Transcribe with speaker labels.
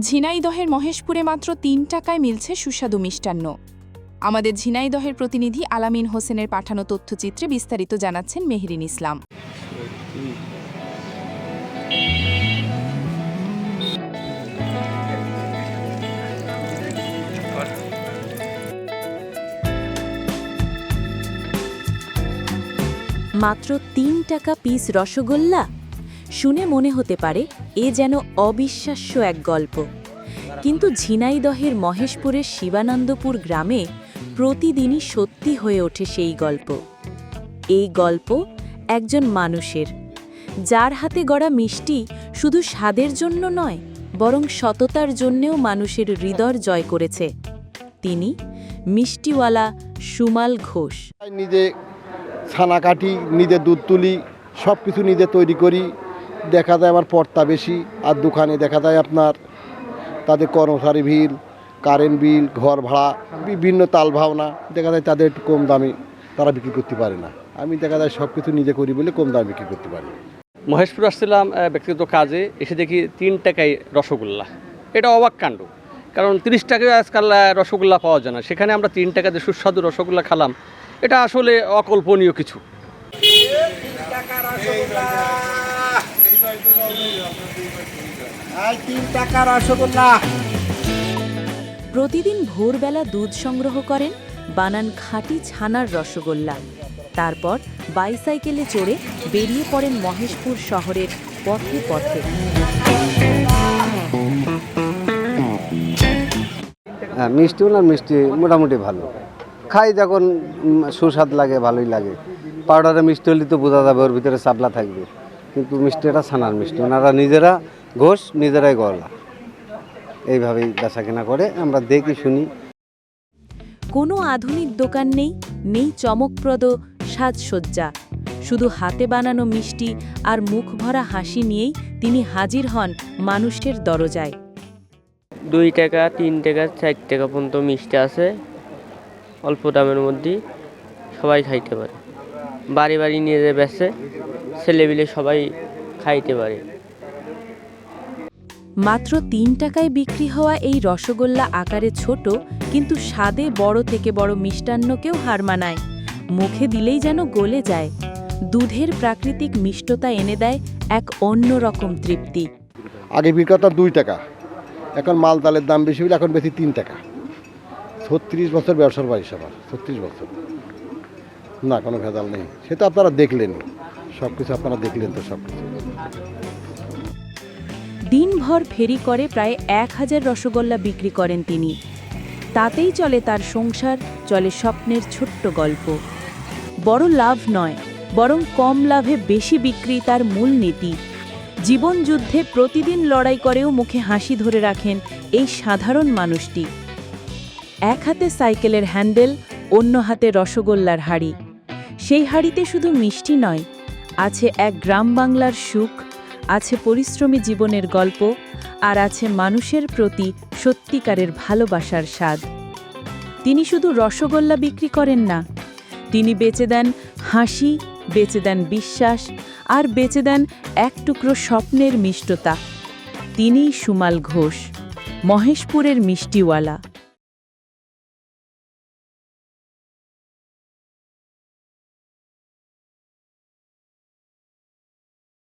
Speaker 1: ঝিনাইদহের মহেশপুরে মাত্র তিন টাকায় মিলছে সুস্বাদু মিষ্টান্ন। আমাদের ঝিনাইদহের প্রতিনিধি আলামিন হোসেনের পাঠানো তথ্যচিত্রে বিস্তারিত জানাচ্ছেন মেহরিন ইসলাম।
Speaker 2: মাত্র তিন টাকা পিস রসগোল্লা? শুনে মনে হতে পারে এ যেন অবিশ্বাস্য এক গল্প। কিন্তু ঝিনাইদহের মহেশপুরের শিবানন্দপুর গ্রামে প্রতিদিনই সত্যি হয়ে ওঠে সেই গল্প। এই গল্প একজন মানুষের। যার হাতে গড়া মিষ্টি শুধু স্বাদের জন্য নয়, বরং সততার জন্যেও মানুষের হৃদয় জয় করেছে। তিনি মিষ্টিওয়ালা সুমাল ঘোষ।
Speaker 3: নিজে ছানা কাটি, নিজে দুধ তুলি সব কিছু নিজে তৈরি করি দেখা যায় আমার পর্তা বেশি, আর দোকানে দেখা যায় আপনার তাদের কর্মচারী বিল কারেন্ট বিল ঘর ভাড়া, বিভিন্ন তাল ভাওনা, দেখা যায় তাদের একটু কম দামে তারা বিক্রি করতে পারে না। আমি দেখা যায় সব কিছু নিজে করি বলে কম দামে বিক্রি করতে পারি।
Speaker 4: মহেশপুর আসছিলাম ব্যক্তিগত কাজে, এসে দেখি তিন টাকায় রসগোল্লা। এটা অবাক কাণ্ড, কারণ তিরিশ টাকায় আজকাল রসগোল্লা পাওয়া যায় না। সেখানে আমরা তিন টাকাতে সুস্বাদু রসগোল্লা খেলাম। এটা আসলে অকল্পনীয় কিছু।
Speaker 5: তিন টাকা রসগোল্লা
Speaker 2: প্রতিদিন ভোরবেলা দুধ সংগ্রহ করেন বানান খাঁটি ছানার রসগোল্লা। তারপর বাইসাইকেলে চড়ে বেরিয়ে পড়েন মহেশপুর শহরের পথে পথে।
Speaker 6: হ্যাঁ মিষ্টি না মিষ্টি মোটামুটি ভালো। খাই যখন সুস্বাদ লাগে ভালোই লাগে। পাউডারে মিষ্টি হলে তো বোঝা যাবে ওর ভিতরে চাবলা থাকবে। কিন্তু মিষ্টিটা ছানার মিষ্টি। ওনারা নিজেরা ঘোষ নিজেরাই গলা। এইভাবেই বেচা কেনা করে আমরা দেখি শুনি।
Speaker 2: কোনো আধুনিক দোকান নেই নেই চমকপ্রদ সাজসজ্জা। শুধু হাতে বানানো মিষ্টি আর মুখ ভরা হাসি নিয়েই তিনি হাজির হন মানুষের দরজায়।
Speaker 7: দুই টাকা তিন টাকা চার টাকা পর্যন্ত মিষ্টি আছে। অল্প দামের মধ্যে সবাই খাইতে পারে। বাড়ি বাড়ি নিয়ে যে বেসে ছেলেবিলে সবাই খাইতে পারে।
Speaker 2: মাত্র তিন টাকায় বিক্রি হওয়া এই রসগোল্লা আকারে ছোট, কিন্তু স্বাদে বড় থেকে বড় মিষ্টান্নকেও হার মানায়। মুখে দিলেই যেন গলে যায়। দুধের প্রাকৃতিক মিষ্টতা এনে দেয় এক অন্যরকম তৃপ্তি।
Speaker 3: আগে বিক্রি দুই টাকা। এখন মাল তালের দাম বেশি হলে এখন বেশি তিন টাকা। ছত্রিশ বছর ব্যবসার বয়স আমার, ছত্রিশ বছর। না, কোনো ভেজাল নেই। সেটা আপনারা দেখলেন সব কিছু আপনারা দেখলেন তো সব কিছু
Speaker 2: দিনভর ফেরি করে প্রায় এক হাজার রসগোল্লা বিক্রি করেন তিনি। তাতেই চলে তার সংসার, চলে স্বপ্নের ছোট্ট গল্প। বড় লাভ নয়, বরং কম লাভে বেশি বিক্রি তার মূল নীতি। জীবন যুদ্ধে প্রতিদিন লড়াই করেও মুখে হাসি ধরে রাখেন এই সাধারণ মানুষটি। এক হাতে সাইকেলের হ্যান্ডেল, অন্য হাতে রসগোল্লার হাড়ি। সেই হাড়িতে শুধু মিষ্টি নয়, আছে এক গ্রাম বাংলার সুখ আছে পরিশ্রমী জীবনের গল্প আর আছে মানুষের প্রতি সত্যিকারের ভালোবাসার স্বাদ। তিনি শুধু রসগোল্লা বিক্রি করেন না, তিনি বেচে দেন হাসি, বেচে দেন বিশ্বাস আর বেচে দেন এক টুকরো স্বপ্নের মিষ্টতা। তিনিই সুমাল ঘোষ, মহেশপুরের মিষ্টিওয়ালা।